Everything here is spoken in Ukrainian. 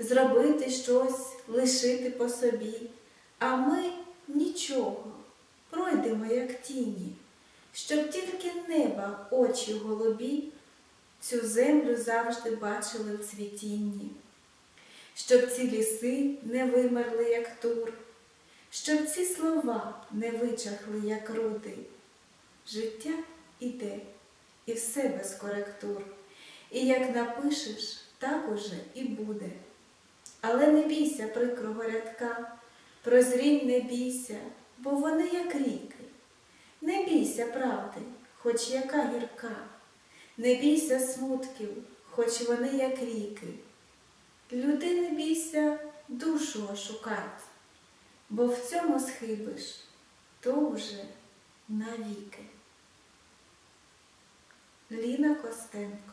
зробити щось, лишити по собі, а ми нічого, пройдемо, як тіні, щоб тільки неба очі голубі цю землю завжди бачили в цвітінні, щоб ці ліси не вимерли, як тур, щоб ці слова не вичахли, як руди. Життя іде, і все без коректур. І як напишеш, так уже і буде. Але не бійся прикрого рядка, прозрінь не бійся, бо вони як ріки. Не бійся правди, хоч яка гірка, не бійся смутків, хоч вони як ріки. Люди не бійся душу ошукать, бо в цьому схибиш, то вже навіки. Ліна Костенко